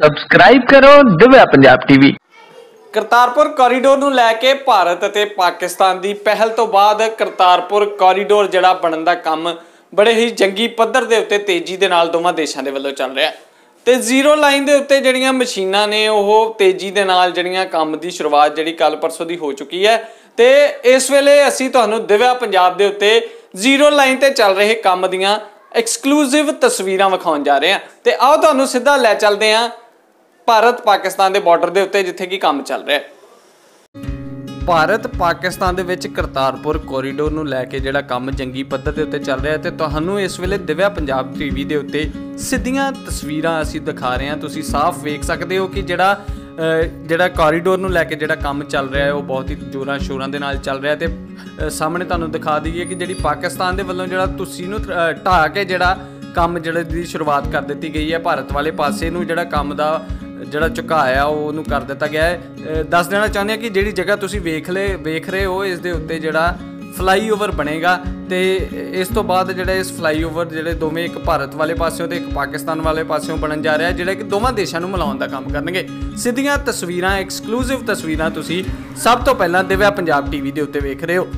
Subscribe ਕਰੋ Divya Punjab TV Kartarpur corridor ਨੂੰ ਲੈ ਕੇ ਭਾਰਤ ਅਤੇ ਪਾਕਿਸਤਾਨ ਦੀ ਪਹਿਲ ਤੋਂ ਬਾਅਦ ਕਰਤਾਰਪੁਰ ਕੋਰੀਡੋਰ ਜਿਹੜਾ ਬਣਨ ਦਾ ਕੰਮ ਬੜੇ ਹੀ ਜੰਗੀ ਪੱਧਰ ਦੇ ਉੱਤੇ ਤੇਜ਼ੀ ਦੇ ਨਾਲ ਦੋਵਾਂ ਦੇਸ਼ਾਂ ਦੇ ਵੱਲੋਂ ਚੱਲ ਰਿਹਾ ਹੈ। ਤੇ ਜ਼ੀਰੋ ਲਾਈਨ ਦੇ ਉੱਤੇ ਜਿਹੜੀਆਂ ਮਸ਼ੀਨਾਂ ਨੇ, ਉਹ ਤੇਜ਼ੀ ਦੇ ਨਾਲ ਜਿਹੜੀਆਂ ਕੰਮ ਦੀ ਸ਼ੁਰੂਆਤ ਜਿਹੜੀ ਕੱਲ ਪਰਸੋਂ ਦੀ ਹੋ ਚੁੱਕੀ ਹੈ। ਤੇ ਇਸ ਵੇਲੇ ਅਸੀਂ ਤੁਹਾਨੂੰ ਦਿਵਿਆ ਪੰਜਾਬ ਦੇ ਉੱਤੇ ਜ਼ੀਰੋ ਲਾਈਨ ਤੇ ਚੱਲ ਰਹੇ ਕੰਮ ਦੀਆਂ ਐਕਸਕਲੂਸਿਵ ਤਸਵੀਰਾਂ ਵਿਖਾਉਣ ਜਾ ਰਹੇ ਹਾਂ। ਤੇ ਆਓ ਤੁਹਾਨੂੰ ਸਿੱਧਾ ਲੈ ਚੱਲਦੇ ਹਾਂ ਭਾਰਤ ਪਾਕਿਸਤਾਨ ਦੇ ਬਾਰਡਰ ਦੇ ਉੱਤੇ ਜਿੱਥੇ ਕੀ ਕੰਮ ਚੱਲ ਰਿਹਾ ਹੈ। ਭਾਰਤ ਪਾਕਿਸਤਾਨ ਦੇ ਵਿੱਚ ਕਰਤਾਰਪੁਰ ਕੋਰੀਡੋਰ ਨੂੰ ਲੈ ਕੇ ਜਿਹੜਾ ਕੰਮ ਜੰਗੀ ਪੱਧਰ ਦੇ ਉੱਤੇ ਚੱਲ ਰਿਹਾ ਹੈ ਤੇ ਤੁਹਾਨੂੰ ਇਸ ਵੇਲੇ ਦਿਵਿਆ ਪੰਜਾਬ ਟੀਵੀ ਦੇ ਉੱਤੇ ਸਿੱਧੀਆਂ ਤਸਵੀਰਾਂ ਅਸੀਂ ਦਿਖਾ ਰਹੇ ਹਾਂ। ਤੁਸੀਂ ਸਾਫ਼ ਵੇਖ ਸਕਦੇ ਹੋ ਕਿ ਜਿਹੜਾ ਜਿਹੜਾ ਕੋਰੀਡੋਰ ਨੂੰ ਲੈ ਕੇ ਜਿਹੜਾ ਕੰਮ ਚੱਲ ਰਿਹਾ ਹੈ ਉਹ ਬਹੁਤ ਹੀ ਜੋਰਾਂ ਸ਼ੋਰਾਂ ਦੇ ਨਾਲ ਚੱਲ ਰਿਹਾ ਹੈ ਤੇ ਸਾਹਮਣੇ ਤੁਹਾਨੂੰ ਦਿਖਾ ਦਈਏ ਕਿ ਜਿਹੜੀ ਪਾਕਿਸਤਾਨ ਦੇ ਵੱਲੋਂ ਜਿਹੜਾ ਤੁਸੀਂ ਨੂੰ ਅ, ਢਾਹ ਕੇ ਜਿਹੜਾ ਕੰਮ ਜਿਹੜੇ ਦੀ ਸ਼ੁਰੂਆਤ ਕਰ ਦਿੱਤੀ ਗਈ ਹੈ। ਭਾਰਤ ਵਾਲੇ ਪਾਸੇ ਨੂੰ ਜਿਹੜਾ ਕੰਮ ਦਾ ਜਿਹੜਾ ਝੁਕਾਇਆ ਉਹ ਉਹਨੂੰ ਕਰ ਦਿੱਤਾ ਗਿਆ ਹੈ। ਦੱਸ ਦੇਣਾ ਚਾਹੁੰਦੇ ਹਾਂ ਕਿ ਜਿਹੜੀ ਜਗ੍ਹਾ ਤੁਸੀਂ ਵੇਖ ਲੈ ਵੇਖ ਰਹੇ ਹੋ, ਇਸ ਦੇ ਉੱਤੇ ਜਿਹੜਾ ਫਲਾਈਓਵਰ ਬਣੇਗਾ ਤੇ ਇਸ ਤੋਂ ਬਾਅਦ ਜਿਹੜਾ ਇਸ ਫਲਾਈਓਵਰ ਜਿਹੜੇ ਦੋਵੇਂ ਇੱਕ ਭਾਰਤ ਵਾਲੇ ਪਾਸਿਓਂ ਤੇ ਇੱਕ ਪਾਕਿਸਤਾਨ ਵਾਲੇ ਪਾਸਿਓਂ ਬਣਨ ਜਾ ਰਿਹਾ, ਜਿਹੜਾ ਕਿ ਦੋਵਾਂ ਦੇਸ਼ਾਂ ਨੂੰ ਮਿਲਾਉਣ ਦਾ ਕੰਮ ਕਰਨਗੇ। ਸਿੱਧੀਆਂ ਤਸਵੀਰਾਂ ਐਕਸਕਲੂਸਿਵ ਤਸਵੀਰਾਂ ਤੁਸੀਂ ਸਭ ਤੋਂ ਪਹਿਲਾਂ ਦਿਵਿਆ ਪੰਜਾਬ ਟੀਵੀ ਦੇ ਉੱਤੇ ਵੇਖ ਰਹੇ ਹੋ।